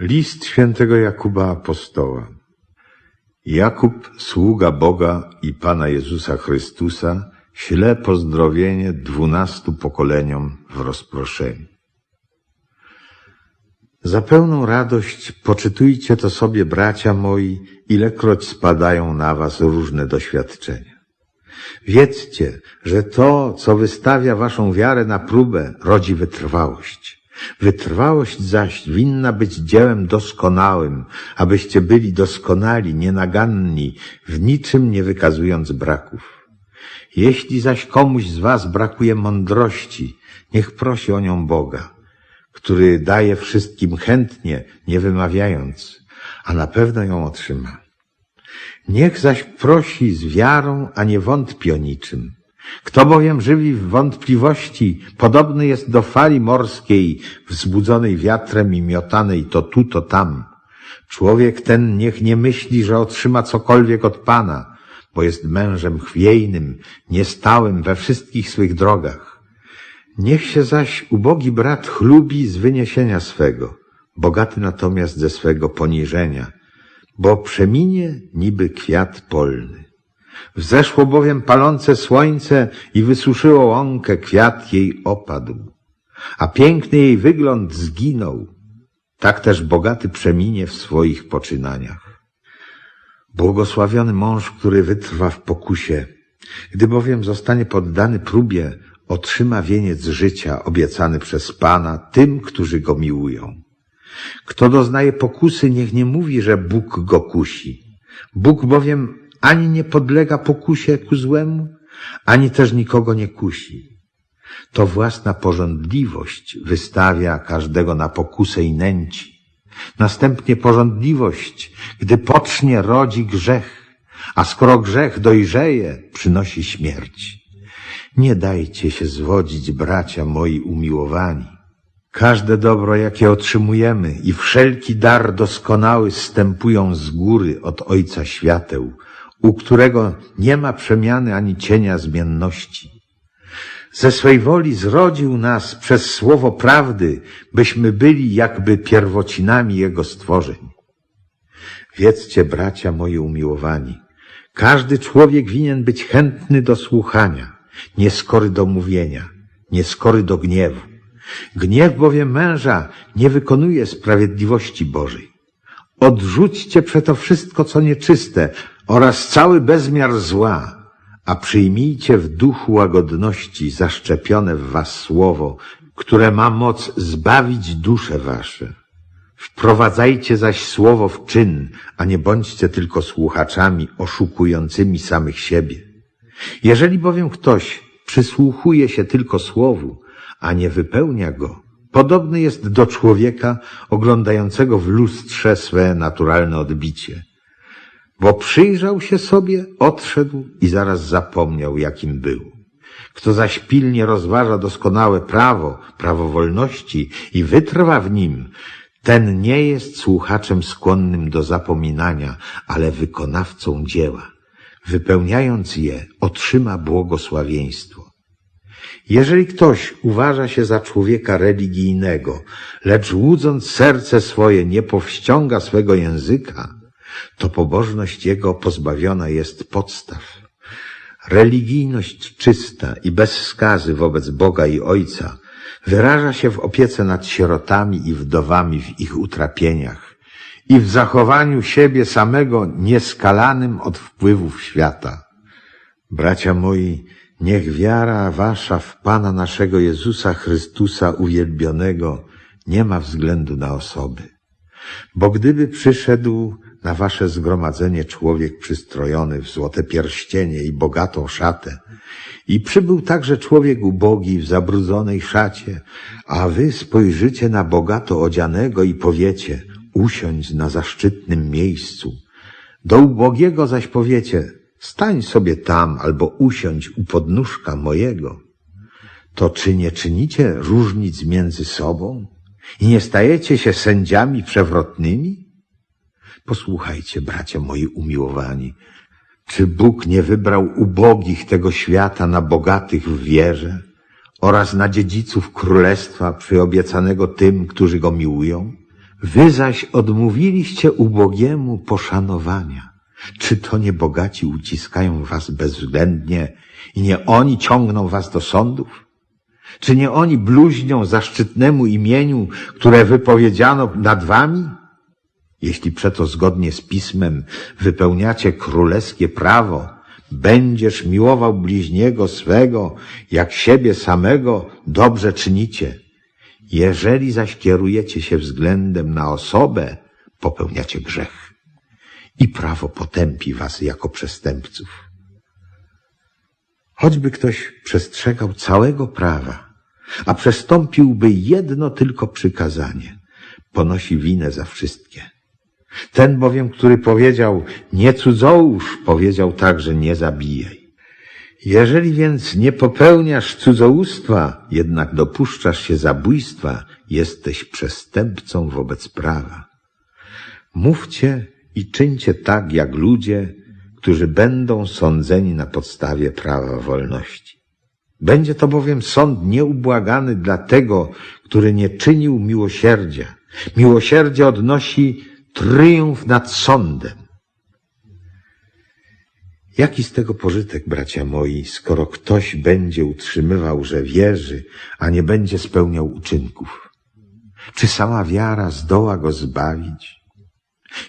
List świętego Jakuba Apostoła. Jakub, sługa Boga i Pana Jezusa Chrystusa, śle pozdrowienie dwunastu pokoleniom w rozproszeniu. Za pełną radość poczytujcie to sobie, bracia moi, ilekroć spadają na was różne doświadczenia. Wiedzcie, że to, co wystawia waszą wiarę na próbę, rodzi wytrwałość. Wytrwałość zaś winna być dziełem doskonałym, abyście byli doskonali, nienaganni, w niczym nie wykazując braków. Jeśli zaś komuś z was brakuje mądrości, niech prosi o nią Boga, który daje wszystkim chętnie, nie wymawiając, a na pewno ją otrzyma. Niech zaś prosi z wiarą, a nie wątpi o niczym. Kto bowiem żywi w wątpliwości, podobny jest do fali morskiej, wzbudzonej wiatrem i miotanej to tu, to tam. Człowiek ten niech nie myśli, że otrzyma cokolwiek od Pana, bo jest mężem chwiejnym, niestałym we wszystkich swych drogach. Niech się zaś ubogi brat chlubi z wyniesienia swego, bogaty natomiast ze swego poniżenia, bo przeminie niby kwiat polny. Wzeszło bowiem palące słońce i wysuszyło łąkę, kwiat jej opadł, a piękny jej wygląd zginął. Tak też bogaty przeminie w swoich poczynaniach. Błogosławiony mąż, który wytrwa w pokusie, gdy bowiem zostanie poddany próbie, otrzyma wieniec życia obiecany przez Pana tym, którzy go miłują. Kto doznaje pokusy, niech nie mówi, że Bóg go kusi. Bóg bowiem ani nie podlega pokusie ku złemu, ani też nikogo nie kusi. To własna porządliwość wystawia każdego na pokusę i nęci. Następnie porządliwość, gdy pocznie, rodzi grzech, a skoro grzech dojrzeje, przynosi śmierć. Nie dajcie się zwodzić, bracia moi umiłowani. Każde dobro, jakie otrzymujemy i wszelki dar doskonały stępują z góry od Ojca Świateł, u którego nie ma przemiany ani cienia zmienności. Ze swej woli zrodził nas przez słowo prawdy, byśmy byli jakby pierwocinami Jego stworzeń. Wiedzcie, bracia moi umiłowani, każdy człowiek winien być chętny do słuchania, nieskory do mówienia, nieskory do gniewu. Gniew bowiem męża nie wykonuje sprawiedliwości Bożej. Odrzućcie przeto wszystko, co nieczyste oraz cały bezmiar zła, a przyjmijcie w duchu łagodności zaszczepione w was słowo, które ma moc zbawić dusze wasze. Wprowadzajcie zaś słowo w czyn, a nie bądźcie tylko słuchaczami oszukującymi samych siebie. Jeżeli bowiem ktoś przysłuchuje się tylko słowu, a nie wypełnia go, podobny jest do człowieka oglądającego w lustrze swe naturalne odbicie. Bo przyjrzał się sobie, odszedł i zaraz zapomniał, jakim był. Kto zaś pilnie rozważa doskonałe prawo, prawo wolności i wytrwa w nim, ten nie jest słuchaczem skłonnym do zapominania, ale wykonawcą dzieła. Wypełniając je, otrzyma błogosławieństwo. Jeżeli ktoś uważa się za człowieka religijnego, lecz łudząc serce swoje nie powściąga swego języka, to pobożność jego pozbawiona jest podstaw. Religijność czysta i bez skazy wobec Boga i Ojca wyraża się w opiece nad sierotami i wdowami w ich utrapieniach i w zachowaniu siebie samego nieskalanym od wpływów świata. Bracia moi, niech wiara wasza w Pana naszego Jezusa Chrystusa uwielbionego nie ma względu na osoby. Bo gdyby przyszedł na wasze zgromadzenie człowiek przystrojony w złote pierścienie i bogatą szatę, i przybył także człowiek ubogi w zabrudzonej szacie, a wy spojrzycie na bogato odzianego i powiecie, usiądź na zaszczytnym miejscu. Do ubogiego zaś powiecie, stań sobie tam albo usiądź u podnóżka mojego. To czy nie czynicie różnic między sobą i nie stajecie się sędziami przewrotnymi? Posłuchajcie, bracia moi umiłowani, czy Bóg nie wybrał ubogich tego świata na bogatych w wierze oraz na dziedziców królestwa przyobiecanego tym, którzy go miłują? Wy zaś odmówiliście ubogiemu poszanowania. Czy to nie bogaci uciskają was bezwzględnie i nie oni ciągną was do sądów? Czy nie oni bluźnią zaszczytnemu imieniu, które wypowiedziano nad wami? Jeśli przeto zgodnie z pismem wypełniacie królewskie prawo, będziesz miłował bliźniego swego, jak siebie samego, dobrze czynicie. Jeżeli zaś kierujecie się względem na osobę, popełniacie grzech i prawo potępi was jako przestępców. Choćby ktoś przestrzegał całego prawa, a przestąpiłby jedno tylko przykazanie, ponosi winę za wszystkie. Ten bowiem, który powiedział nie cudzołóż, powiedział także nie zabijaj. Jeżeli więc nie popełniasz cudzołóstwa, jednak dopuszczasz się zabójstwa, jesteś przestępcą wobec prawa. Mówcie i czyńcie tak, jak ludzie, którzy będą sądzeni na podstawie prawa wolności. Będzie to bowiem sąd nieubłagany dla tego, który nie czynił miłosierdzia. Miłosierdzie odnosi triumf nad sądem. Jaki z tego pożytek, bracia moi, skoro ktoś będzie utrzymywał, że wierzy, a nie będzie spełniał uczynków? Czy sama wiara zdoła go zbawić?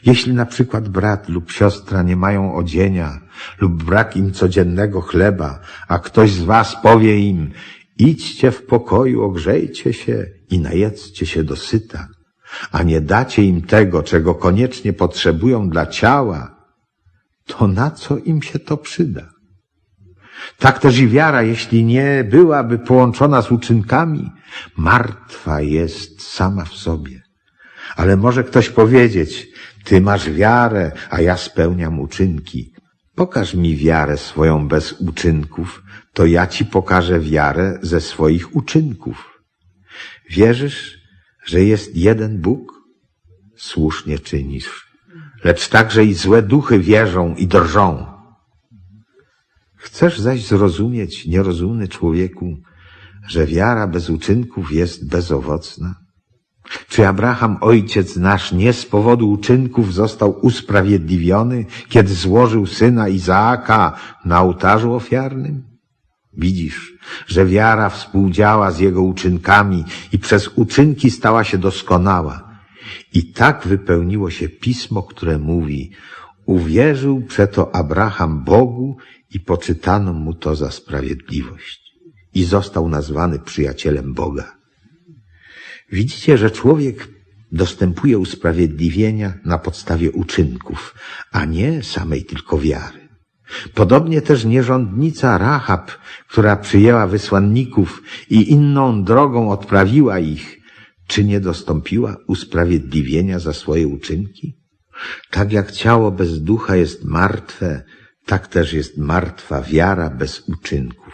Jeśli na przykład brat lub siostra nie mają odzienia lub brak im codziennego chleba, a ktoś z was powie im, idźcie w pokoju, ogrzejcie się i najedzcie się dosyta, a nie dacie im tego, czego koniecznie potrzebują dla ciała, to na co im się to przyda? Tak też i wiara, jeśli nie byłaby połączona z uczynkami, martwa jest sama w sobie. Ale może ktoś powiedzieć, ty masz wiarę, a ja spełniam uczynki. Pokaż mi wiarę swoją bez uczynków, to ja ci pokażę wiarę ze swoich uczynków. Wierzysz, że jest jeden Bóg? Słusznie czynisz lecz także i złe duchy wierzą i drżą. Chcesz zaś zrozumieć, nierozumny człowieku, że wiara bez uczynków jest bezowocna? Czy Abraham, ojciec nasz, nie z powodu uczynków został usprawiedliwiony, kiedy złożył syna Izaaka na ołtarzu ofiarnym? Widzisz, że wiara współdziała z jego uczynkami i przez uczynki stała się doskonała. I tak wypełniło się pismo, które mówi, uwierzył przeto Abraham Bogu i poczytano mu to za sprawiedliwość. I został nazwany przyjacielem Boga. Widzicie, że człowiek dostępuje usprawiedliwienia na podstawie uczynków, a nie samej tylko wiary. Podobnie też nierządnica Rahab, która przyjęła wysłanników i inną drogą odprawiła ich, czy nie dostąpiła usprawiedliwienia za swoje uczynki? Tak jak ciało bez ducha jest martwe, tak też jest martwa wiara bez uczynków.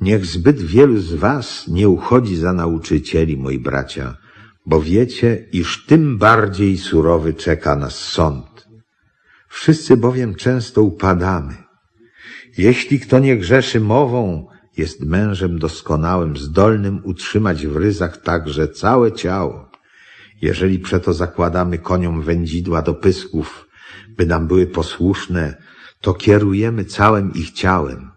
Niech zbyt wielu z was nie uchodzi za nauczycieli, moi bracia, bo wiecie, iż tym bardziej surowy czeka nas sąd. Wszyscy bowiem często upadamy. Jeśli kto nie grzeszy mową, jest mężem doskonałym, zdolnym utrzymać w ryzach także całe ciało. Jeżeli przeto zakładamy koniom wędzidła do pysków, by nam były posłuszne, to kierujemy całym ich ciałem.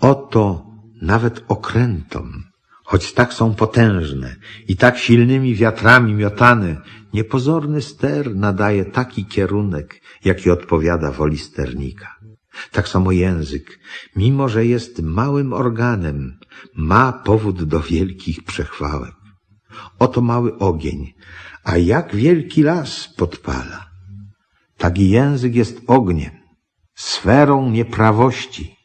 Oto nawet okrętom, choć tak są potężne i tak silnymi wiatrami miotane, niepozorny ster nadaje taki kierunek, jaki odpowiada woli sternika. Tak samo język, mimo że jest małym organem, ma powód do wielkich przechwałek. Oto mały ogień, a jak wielki las podpala. Tak i język jest ogniem, sferą nieprawości.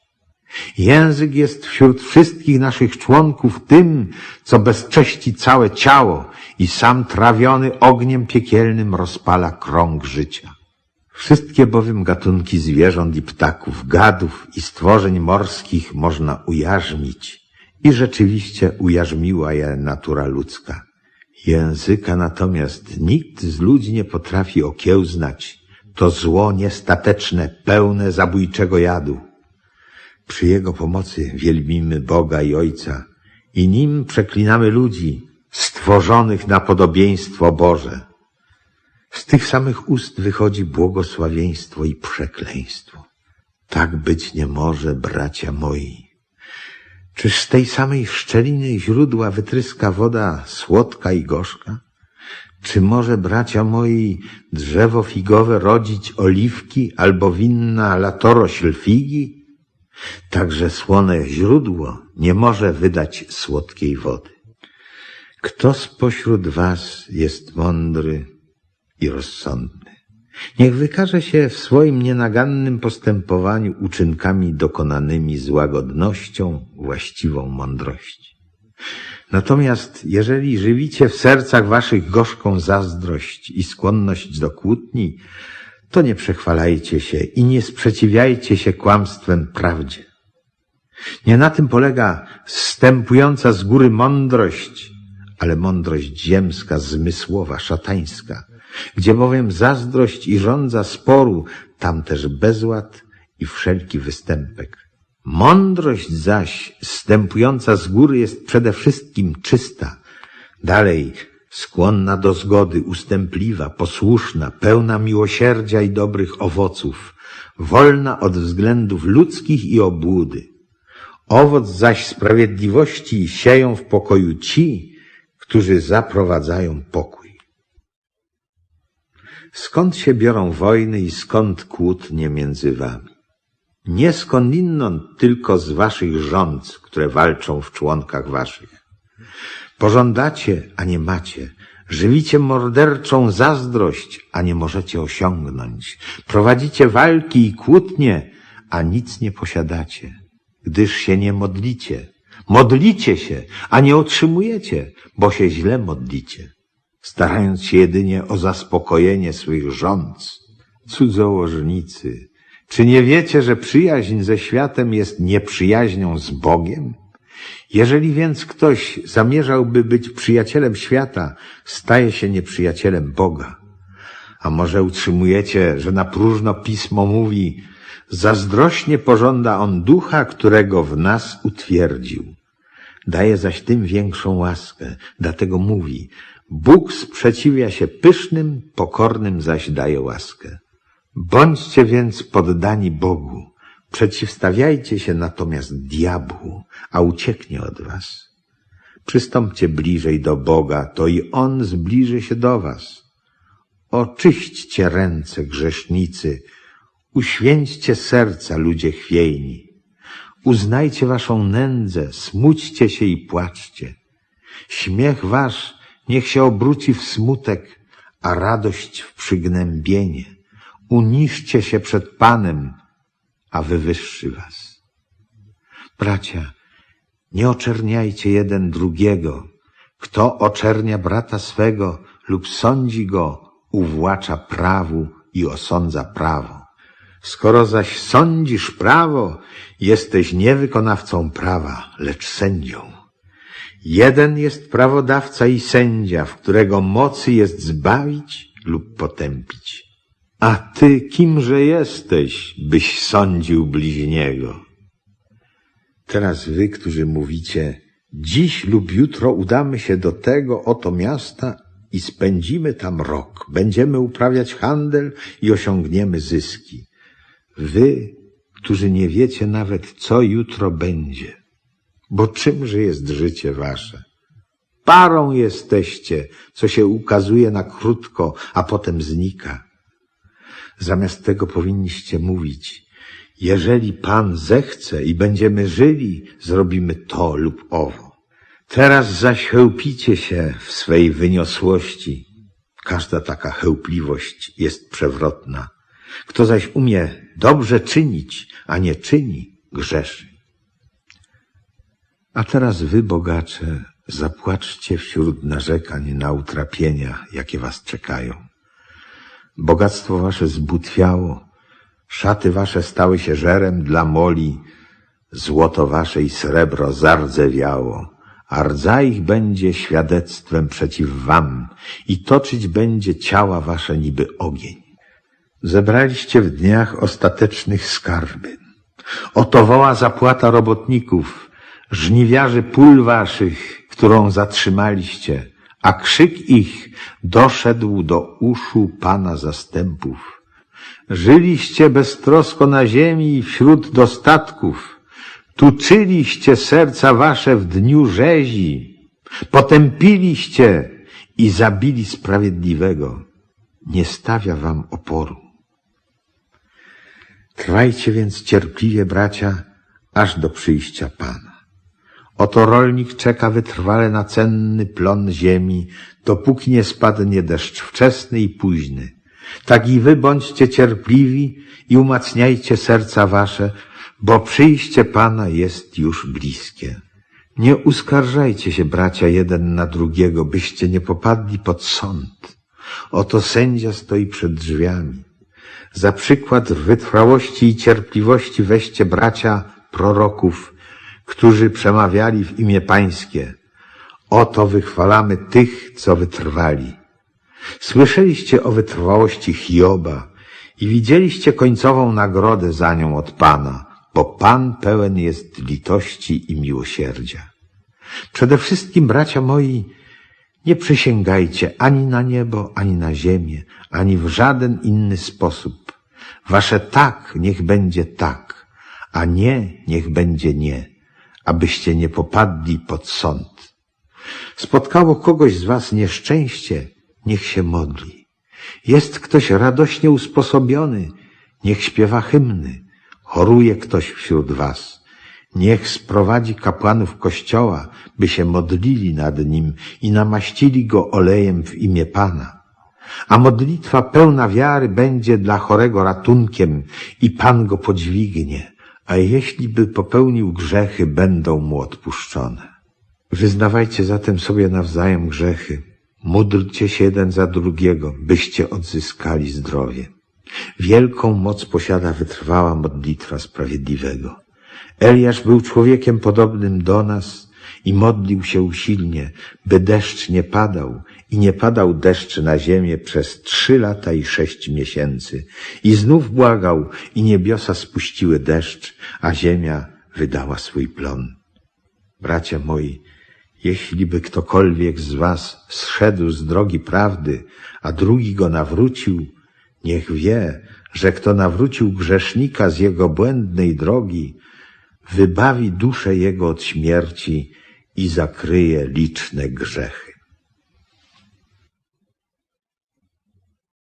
Język jest wśród wszystkich naszych członków tym, co bezcześci całe ciało i sam trawiony ogniem piekielnym rozpala krąg życia. Wszystkie bowiem gatunki zwierząt i ptaków, gadów i stworzeń morskich można ujarzmić i rzeczywiście ujarzmiła je natura ludzka. Języka natomiast nikt z ludzi nie potrafi okiełznać. To zło niestateczne, pełne zabójczego jadu. Przy Jego pomocy wielbimy Boga i Ojca i nim przeklinamy ludzi, stworzonych na podobieństwo Boże. Z tych samych ust wychodzi błogosławieństwo i przekleństwo. Tak być nie może, bracia moi. Czyż z tej samej szczeliny źródła wytryska woda słodka i gorzka? Czy może, bracia moi, drzewo figowe rodzić oliwki albo winna latorośl figi? Także słone źródło nie może wydać słodkiej wody. Kto spośród was jest mądry i rozsądny? Niech wykaże się w swoim nienagannym postępowaniu uczynkami dokonanymi z łagodnością właściwą mądrości. Natomiast jeżeli żywicie w sercach waszych gorzką zazdrość i skłonność do kłótni, to nie przechwalajcie się i nie sprzeciwiajcie się kłamstwem prawdzie. Nie na tym polega wstępująca z góry mądrość, ale mądrość ziemska, zmysłowa, szatańska, gdzie bowiem zazdrość i żądza sporu, tam też bezład i wszelki występek. Mądrość zaś, zstępująca z góry, jest przede wszystkim czysta. Dalej, skłonna do zgody, ustępliwa, posłuszna, pełna miłosierdzia i dobrych owoców, wolna od względów ludzkich i obłudy. Owoc zaś sprawiedliwości sieją w pokoju ci, którzy zaprowadzają pokój. Skąd się biorą wojny i skąd kłótnie między wami? Nie skądinąd, tylko z waszych rządz, które walczą w członkach waszych. Pożądacie, a nie macie. Żywicie morderczą zazdrość, a nie możecie osiągnąć. Prowadzicie walki i kłótnie, a nic nie posiadacie, gdyż się nie modlicie. Modlicie się, a nie otrzymujecie, bo się źle modlicie, starając się jedynie o zaspokojenie swych rządz. Cudzołożnicy, czy nie wiecie, że przyjaźń ze światem jest nieprzyjaźnią z Bogiem? Jeżeli więc ktoś zamierzałby być przyjacielem świata, staje się nieprzyjacielem Boga. A może utrzymujecie, że na próżno pismo mówi, zazdrośnie pożąda on ducha, którego w nas utwierdził. Daje zaś tym większą łaskę, dlatego mówi, Bóg sprzeciwia się pysznym, pokornym zaś daje łaskę. Bądźcie więc poddani Bogu, przeciwstawiajcie się natomiast diabłu, a ucieknie od was. Przystąpcie bliżej do Boga, to i On zbliży się do was. Oczyśćcie ręce, grzesznicy, uświęćcie serca, ludzie chwiejni. Uznajcie waszą nędzę, smućcie się i płaczcie. Śmiech wasz niech się obróci w smutek, a radość w przygnębienie. Uniszcie się przed Panem, a wywyższy was. Bracia, nie oczerniajcie jeden drugiego. Kto oczernia brata swego lub sądzi go, uwłacza prawu i osądza prawo. Skoro zaś sądzisz prawo, jesteś nie wykonawcą prawa, lecz sędzią. Jeden jest prawodawca i sędzia, w którego mocy jest zbawić lub potępić. A ty kimże jesteś, byś sądził bliźniego? Teraz wy, którzy mówicie, dziś lub jutro udamy się do tego oto miasta i spędzimy tam rok, będziemy uprawiać handel i osiągniemy zyski. Wy, którzy nie wiecie nawet, co jutro będzie. Bo czymże jest życie wasze? Parą jesteście, co się ukazuje na krótko, a potem znika. Zamiast tego powinniście mówić, jeżeli Pan zechce i będziemy żyli, zrobimy to lub owo. Teraz zaś chełpicie się w swej wyniosłości. Każda taka chełpliwość jest przewrotna. Kto zaś umie dobrze czynić, a nie czyni, grzeszy. A teraz wy, bogacze, zapłaczcie wśród narzekań na utrapienia, jakie was czekają. Bogactwo wasze zbutwiało, szaty wasze stały się żerem dla moli, złoto wasze i srebro zardzewiało, a rdza ich będzie świadectwem przeciw wam i toczyć będzie ciała wasze niby ogień. Zebraliście w dniach ostatecznych skarby. Oto woła zapłata robotników, żniwiarzy pól waszych, którą zatrzymaliście, a krzyk ich doszedł do uszu Pana zastępów. Żyliście beztrosko na ziemi wśród dostatków. Tuczyliście serca wasze w dniu rzezi. Potępiliście i zabili sprawiedliwego. Nie stawia wam oporu. Trwajcie więc cierpliwie, bracia, aż do przyjścia Pana. Oto rolnik czeka wytrwale na cenny plon ziemi, dopóki nie spadnie deszcz wczesny i późny. Tak i wy bądźcie cierpliwi i umacniajcie serca wasze, bo przyjście Pana jest już bliskie. Nie uskarżajcie się, bracia, jeden na drugiego, byście nie popadli pod sąd. Oto sędzia stoi przed drzwiami. Za przykład wytrwałości i cierpliwości weźcie bracia proroków, którzy przemawiali w imię Pańskie. Oto wychwalamy tych, co wytrwali. Słyszeliście o wytrwałości Hioba i widzieliście końcową nagrodę za nią od Pana, bo Pan pełen jest litości i miłosierdzia. Przede wszystkim, bracia moi, nie przysięgajcie ani na niebo, ani na ziemię, ani w żaden inny sposób. Wasze tak niech będzie tak, a nie niech będzie nie, abyście nie popadli pod sąd. Spotkało kogoś z was nieszczęście, niech się modli. Jest ktoś radośnie usposobiony, niech śpiewa hymny. Choruje ktoś wśród was, niech sprowadzi kapłanów kościoła, by się modlili nad nim i namaścili go olejem w imię Pana. A modlitwa pełna wiary będzie dla chorego ratunkiem i Pan go podźwignie, a jeśli by popełnił grzechy, będą mu odpuszczone. Wyznawajcie zatem sobie nawzajem grzechy, módlcie się jeden za drugiego, byście odzyskali zdrowie. Wielką moc posiada wytrwała modlitwa sprawiedliwego. Eliasz był człowiekiem podobnym do nas i modlił się usilnie, by deszcz nie padał i nie padał deszcz na ziemię przez trzy lata i sześć miesięcy. I znów błagał i niebiosa spuściły deszcz, a ziemia wydała swój plon. Bracia moi, jeśli by ktokolwiek z was zszedł z drogi prawdy, a drugi go nawrócił, niech wie, że kto nawrócił grzesznika z jego błędnej drogi, wybawi duszę jego od śmierci i zakryje liczne grzechy.